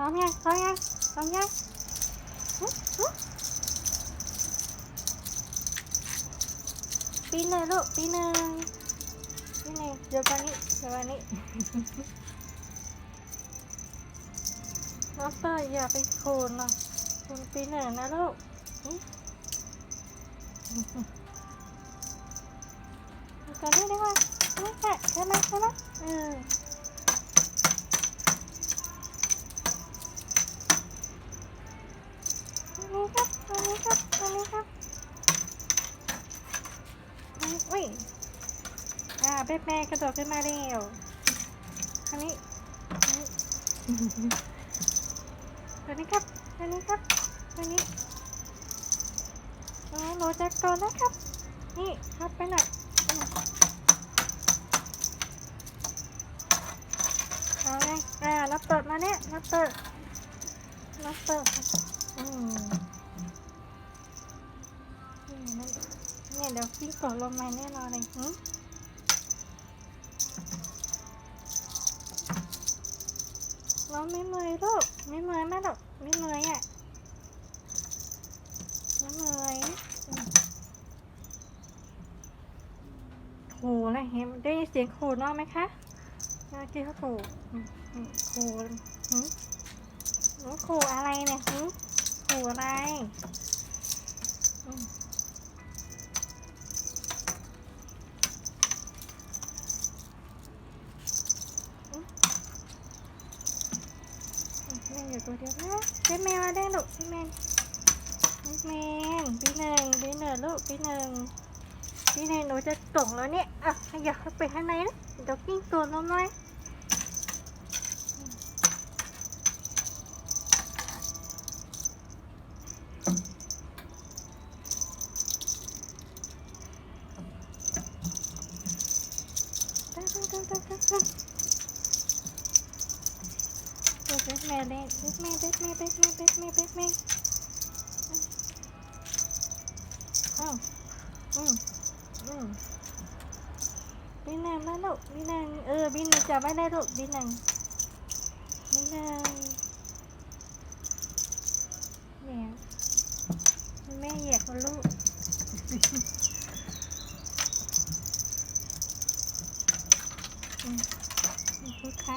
พร้อมยังพร้อมยังพร้อมยังปีหนึ่งลูกปีหนึ่งปีหนึ่งเดี๋ยววันนี้เดี๋ยววันนี้น้องเตยอย่าไปโคนนะคุณปีหนึ่งนะลูกหึดูกันได้ไหมไม่แกะใช่ไหมใช่ไหมเออ นี้ครับตรงนี้ครับตรงนี้ครับอุ้ยอ่าเบ๊แม่กระโดดขึ้นมาเร็วทางนี้ตัวนี้ครับตัวนี้ครับตัวนี้โอ้โหจะโดนแล้วครับ นี่ครับไปหน่อยเอาไงอ่านับเปิดมาเนี่ยนับเปิดนับเปิด เนี่ยเดี๋ยวพี่กดลงมาแน่นอนเลยหึน้องไม่เมยลูกไม่เมยแม่ลูกไม่เมยอะไม่เมยอืมโขอะไรเห็นได้ยินเสียงโขนอกไหมคะเมื่อกี้เขาโขอืมอืมโขหึหนูโขอะไรเนี่ยหึ ขอะไรแม่อยู่ตัวเดียวนะเจ๊แมวมาได้ลูกเจ๊แมนเจ๊แมนปีหนึ่งปีหนึ่งลูกปีหนึ่งปีหนึ่งหนูจะส่งแล้วเนี่ยอะอย่าเข้าไปข้างในนะเดี๋ยวกิ้งตัวลงหน่อยได้ได้ได้ได้ได้ได้ เบสแมนเลยเบสแมนเบสแมนเบสแมนเบสแมนเบสแมนอ้าวอืมอืมบีหนึ่งมาลูกบีหนึ่งเออบีหนึ่งจับไว้ได้ลูกบีหนึ่งบีหนึ่งเนี่ยแม่เหยียบกับลูกอืมพูดค่ะ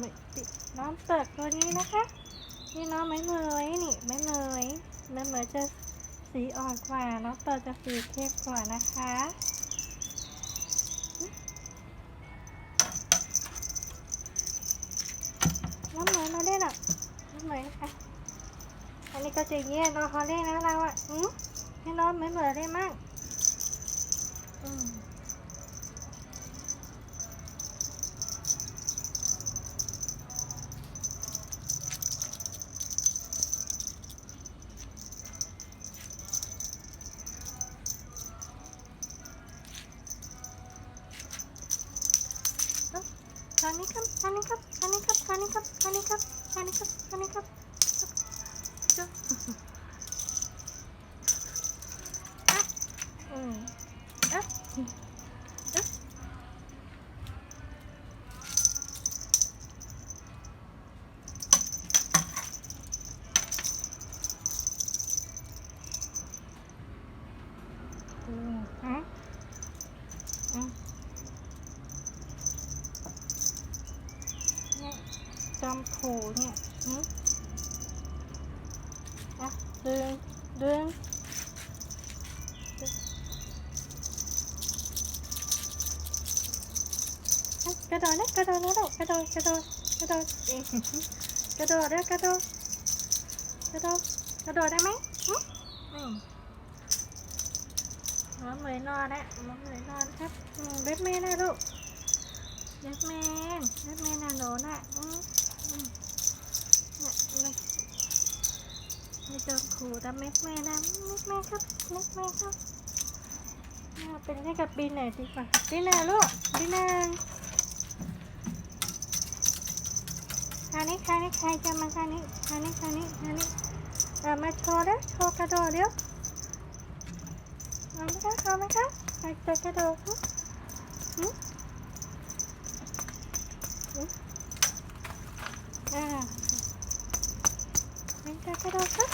เนี่ยเหมยปิดน้องเปิดตัวนี้นะคะ นี่น้องไม่เมยนี่ไม่เมยไม่เมยจะสีอ่อนกว่า น้องเปิดจะสีเข้มกว่านะคะน้องเหมยมาเล่นอะน้องเหมยอะอันนี้ก็จะเยี่ยน้องเขาเล่นแล้วเราอะอืมให้น้องไม่เหมยเล่นมั่งอืม จอมโผเนี่ยอะดึงดึงอะกระโดดนะกระโดดนะลูกกระโดดกระโดดกระโดดกระโดดเด้อกระโดดกระโดดกระโดดได้ไหมอืมน้องเหมยนอนแล้วน้องเหมยนอนครับเบ็ดเมย์นะลูกเล็บแมนเล็บแมนน่ะหนูน่ะอืม เนี่ยไม่ไม่โดนขู่แต่เล็บแมนนะเล็บแมนครับเล็บแมนครับเป็นให้กับบีหน่ดีกว่าบีหน่ลูกบีหนึ่งทานี้ทานี้ใครจะมาทานี้ทานี้ทานี้ทานี้เออมาโชว์เด้อโชว์กระโดดเดี๋ยวเอาไหมคะเอาไหมคะอยากจะกระโดดคะหืมหืม อ่าอยากจะกระโดดคะ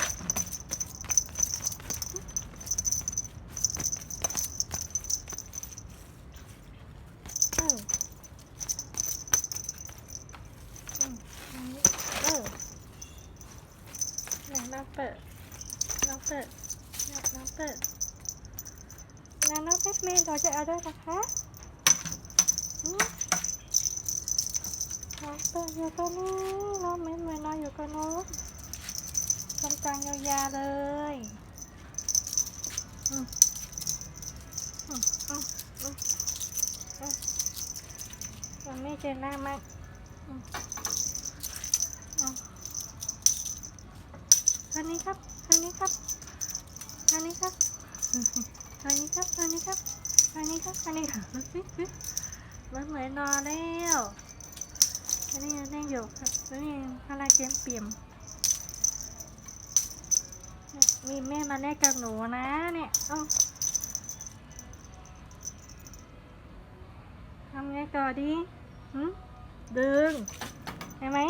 เอออืมอันนี้เออไหนลองเปิดลองเปิดนี่ยลองเปิดแล้วน้องเพชรเมย์เราจะเอาด้วยนะคะ อืมน้องเปิดอยู่ตรงนี้น้องเมย์เมย์นอนอยู่กับน้องตรงกลางยาวๆเลยอืมอืมอืมอืมอืมมันไม่เจอหน้ามากอืมอืมทางนี้ครับทางนี้ครับทางนี้ครับอันนี้ครับอันนี้ครับอันนี้ครับอันนี้ครับมันเหมือนนอนแล้ว อันนี้ยังนั่งอยู่ครับแล้วนี่พาราเกมเปี่ยม มีแม่มาแลกกับหนูนะเนี่ยอ้ทำไงต่อดีหืมดึงเห็นไหม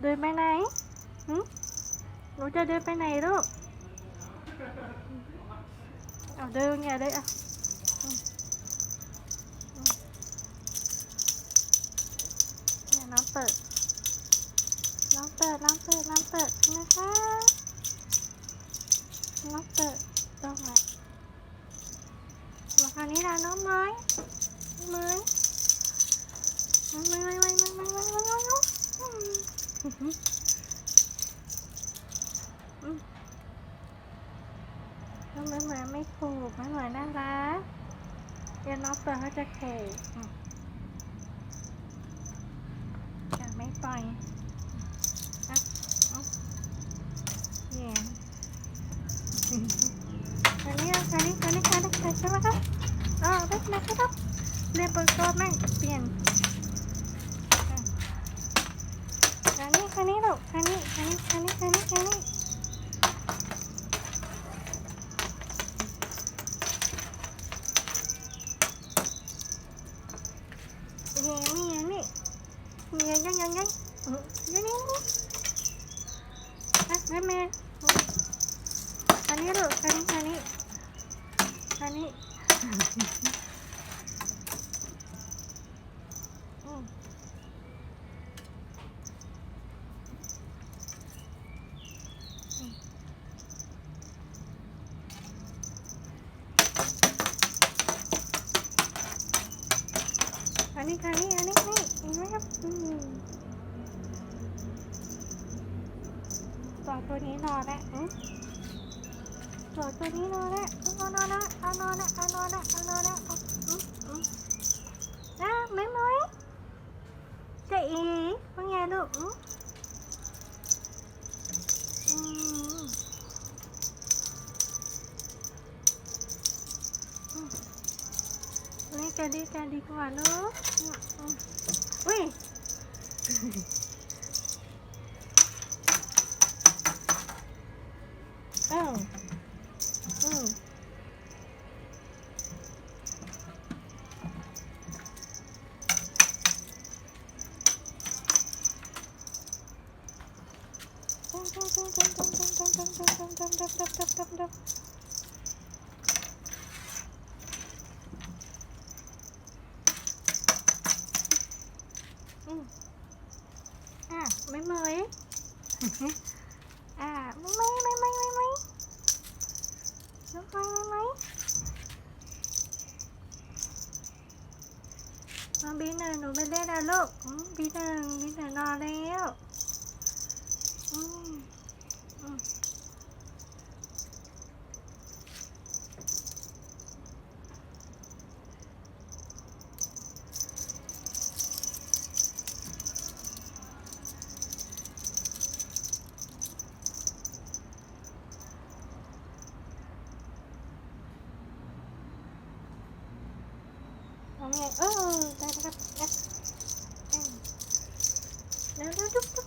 เดินไปไหนหืมหนูจะเดินไปไหนลูกเอาเดินอย่าเลยอะ เนี่ยน้ำเปิดน้ำเปิดน้ำเปิดน้ำเปิดนะคะน้ำเปิดตรงไหนมาคราวนี้นะน้องไม้น้องไม้น้องไม้ไม้ไม้ไม้ไม้ไม้ไม้ไม้ไม้อืมอืมน้องเหมือนเหมือนไม่ถูกไม่เหมือนน่ารักเดี๋ยวน้องเปิดเขาจะเข ต่อยอะเอาแหย่อันนี้อันนี้อันนี้อันนี้ใช่ไหมครับอ๋อได้ไหมครับเรียบร้อยแม่งเปลี่ยนอันนี้อันนี้ลูกอันนี้อันนี้อันนี้อันนี้อันนี้ ยังยังยังยังยังยังอะแม่แม่อันนี้หรออันนี้อันนี้อันนี้ นี้นอนนะหลอดตัวนี้นอนนะนอนนอนนะเอานอนนะเอานอนนะเอานอนนะนะไม่ไม่จะอีว่าไงลูกเล่นกันดีกันดีกว่าลูกอุ้ย อืมอะไม่เมยอ่าไม่ไม่ไม่ไม่ไม่ไม่ไม่ไม่ไม่ Còn này, ơ, ta ta ta ta. Nó nó đúc đúc.